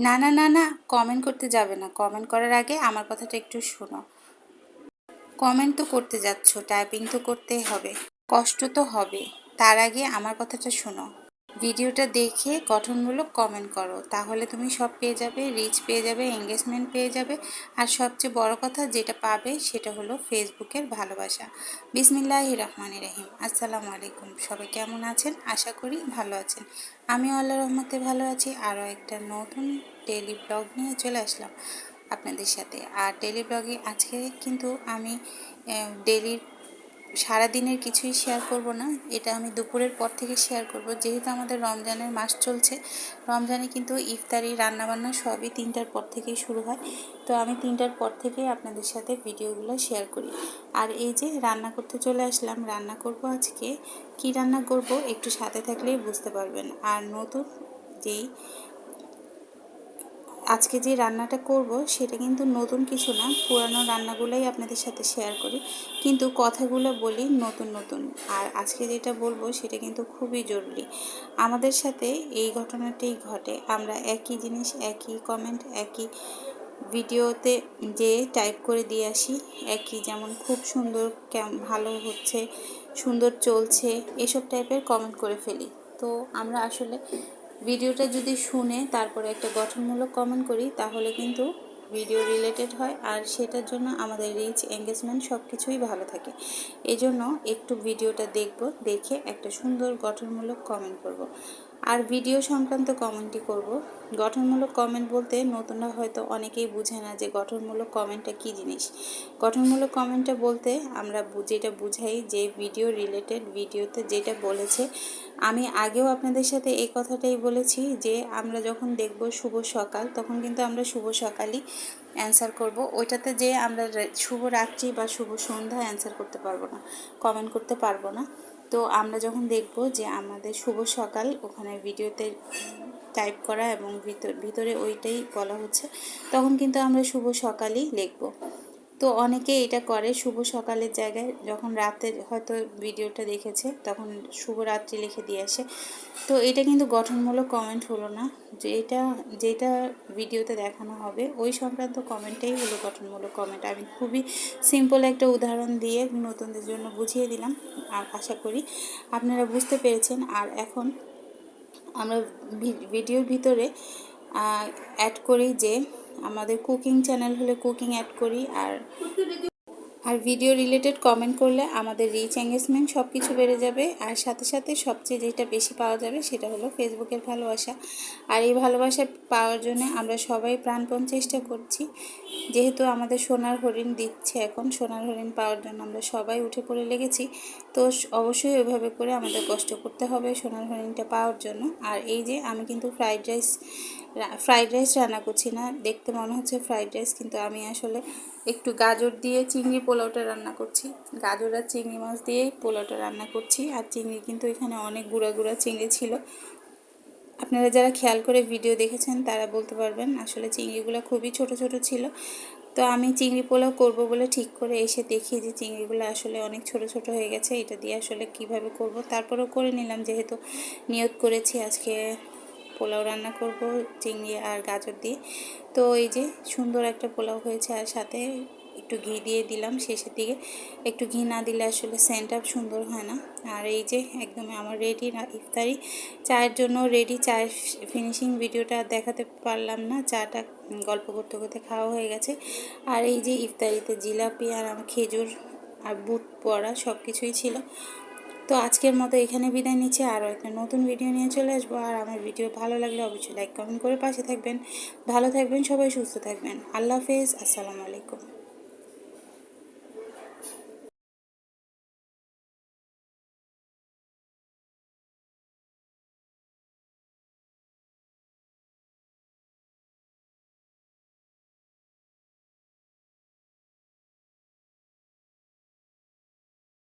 না না না না কমেন্ট করতে যাবে না। কমেন্ট করার আগে আমার কথাটা একটু শোনো। কমেন্ট তো করতে যাচ্ছ টাইপিং তো করতেই হবে। কষ্ট তো হবে। তার আগে আমার কথাটা শোনো। ভিডিওটা দেখে গঠনমূলক কমেন্ট করো। তাহলে তুমি সব পেয়ে যাবে রিচ পেয়ে যাবে এঙ্গেজমেন্ট পেয়ে যাবে। আর সবচেয়ে বড় কথা যেটা পাবে সেটা হলো ফেসবুকের ভালোবাসা। বিসমিল্লাহ রহমান রাহিম। আসসালামু আলাইকুম। সবাই কেমন আছেন? আশা করি ভালো আছেন। আমি আল্লাহ রহমতে ভালো আছি। আরও একটা নতুন ডেলি ব্লগ নিয়ে চলে আসলাম আপনাদের সাথে। আর ডেলি ব্লগে আজকে কিন্তু আমি ডেলির সারাদিনের কিছুই শেয়ার করব না। এটা আমি দুপুরের পর থেকে শেয়ার করব। যেহেতু আমাদের রমজানের মাস চলছে, রমজানে কিন্তু ইফতারি, রান্নাবান্না সবই তিনটার পর থেকেই শুরু হয়। তো আমি তিনটার পর থেকেই আপনাদের সাথে ভিডিওগুলো শেয়ার করি। আর এই যে রান্না করতে চলে আসলাম, রান্না করব আজকে। কি রান্না করব একটু সাথে থাকলেই বুঝতে পারবেন। আর নতুন যেই আজকে যে রান্নাটা করব সেটা কিন্তু নতুন কিছু না, পুরানো রান্নাগুলোই আপনাদের সাথে শেয়ার করি। কিন্তু কথাগুলো বলি নতুন নতুন। আর আজকে যেটা বলব সেটা কিন্তু খুবই জরুরি। আমাদের সাথে এই ঘটনাটাই ঘটে। আমরা একই জিনিস, একই কমেন্ট একই ভিডিওতে যে টাইপ করে দিয়ে আসি, একই যেমন খুব সুন্দর ভালো হচ্ছে, সুন্দর চলছে, এসব টাইপের কমেন্ট করে ফেলি। তো আমরা আসলে ভিডিওটা যদি শুনে তারপরে একটা গঠনমূলক কমেন্ট করি, তাহলে কিন্তু ভিডিও রিলেটেড হয় আর সেটার জন্য আমাদের রিচ এঙ্গেজমেন্ট সব কিছুই ভালো থাকে এজন্য জন্য একটু ভিডিওটা দেখব, দেখে একটা সুন্দর গঠনমূলক কমেন্ট করব। আর ভিডিও সংক্রান্ত কমেন্টই করব। গঠনমূলক কমেন্ট বলতে নতুনরা হয়তো অনেকেই বুঝে না যে গঠনমূলক কমেন্টটা কী জিনিস। গঠনমূলক কমেন্টটা বলতে আমরা যেটা বুঝাই যে ভিডিও রিলেটেড ভিডিওতে যেটা বলেছে, আমি আগেও আপনাদের সাথে এই কথাটাই বলেছি যে আমরা যখন দেখব শুভ সকাল, তখন কিন্তু আমরা শুভ সকালই অ্যান্সার করব। ওইটাতে যে আমরা শুভ রাত্রি বা শুভ সন্ধ্যা অ্যান্সার করতে পারব না কমেন্ট করতে পারব না। তো আমরা যখন দেখব যে আমাদের শুভ সকাল, ওখানে ভিডিওতে টাইপ করা এবং ভিতর ওইটাই বলা হচ্ছে, তখন কিন্তু আমরা শুভ সকালই লিখব। তো অনেকে এটা করে শুভ সকালের জায়গায়। যখন রাতে হয়তো ভিডিওটা দেখেছে, তখন শুভরাত্রি লিখে দিয়ে আসে। তো এটা কিন্তু গঠনমূলক কমেন্ট হলো না। যে এটা যেটা ভিডিওতে দেখানো হবে, ওই সংক্রান্ত কমেন্টটাই হলো গঠনমূলক কমেন্ট আমি খুবই সিম্পল একটা উদাহরণ দিয়ে নতুনদের জন্য বুঝিয়ে দিলাম, আর আশা করি আপনারা বুঝতে পেরেছেন। আর এখন আমরা ভিডিওর ভিতরে অ্যাড করি যে আমাদের কুকিং চ্যানেল হলে কুকিং অ্যাড করি আর আর ভিডিও রিলেটেড কমেন্ট করলে আমাদের রিচ এঙ্গেজমেন্ট সব কিছু বেড়ে যাবে। আর সাথে সাথে সবচেয়ে যেটা বেশি পাওয়া যাবে সেটা হলো ফেসবুকের ভালোবাসা। আর এই ভালোবাসা পাওয়ার জন্য আমরা সবাই প্রাণপণ চেষ্টা করছি। যেহেতু আমাদের সোনার হরিণ দিচ্ছে এখন, সোনার হরিণ পাওয়ার জন্য আমরা সবাই উঠে পড়ে লেগেছি। তো অবশ্যই ওইভাবে করে আমাদের কষ্ট করতে হবে সোনার হরিণটা পাওয়ার জন্য। আর এই যে আমি কিন্তু ফ্রাইড রাইস ফ্রাইড রাইস রান্না করছি না। দেখতে মনে হচ্ছে ফ্রাইড রাইস কিন্তু আমি আসলে একটু গাজর দিয়ে চিংড়ি পোলাওটা রান্না করছি। গাজর আর চিংড়ি মাছ দিয়েই পোলাওটা রান্না করছি। আর চিংড়ি কিন্তু এখানে অনেক গুঁড়া গুঁড়া চিংড়ি ছিল। আপনারা যারা খেয়াল করে ভিডিও দেখেছেন, তারা বলতে পারবেন, আসলে চিংড়িগুলো খুবই ছোট ছোট ছিল। তো আমি চিংড়ি পোলাও করব বলে ঠিক করে এসে দেখি যে চিংড়িগুলো আসলে অনেক ছোট ছোট হয়ে গেছে। এটা দিয়ে আসলে কীভাবে করব? তারপরেও করে নিলাম, যেহেতু নিয়ত করেছি আজকে পোলাও রান্না করব, চিংড়ি আর গাজর দিয়ে। তো এই যে সুন্দর একটা পোলাও হয়েছে আর সাথে একটু ঘি দিয়ে দিলাম শেষের দিকে। একটু ঘি না দিলে আসলে সেন্ট আপ সুন্দর হয় না। আর এই যে একদম আমার রেডি ইফতারি চায়ের জন্য রেডি চায়ের ফিনিশিং ভিডিওটা দেখাতে পারলাম না। চাটা গল্প করতে করতে খাওয়া হয়ে গেছে। আর এই যে ইফতারিতে জিলাপি আর আমার খেজুর আর বুট পড়া সব কিছুই ছিল। তো আজকের মতো এখানে বিদায় নিচ্ছে। আরও একটা নতুন ভিডিও নিয়ে চলে আসব। আর আমার ভিডিও ভালো লাগলে অবশ্যই লাইক কমেন্ট করে পাশে থাকবেন। ভালো থাকবেন, সবাই সুস্থ থাকবেন। আল্লাহ হাফেজ, আসসালামু আলাইকুম।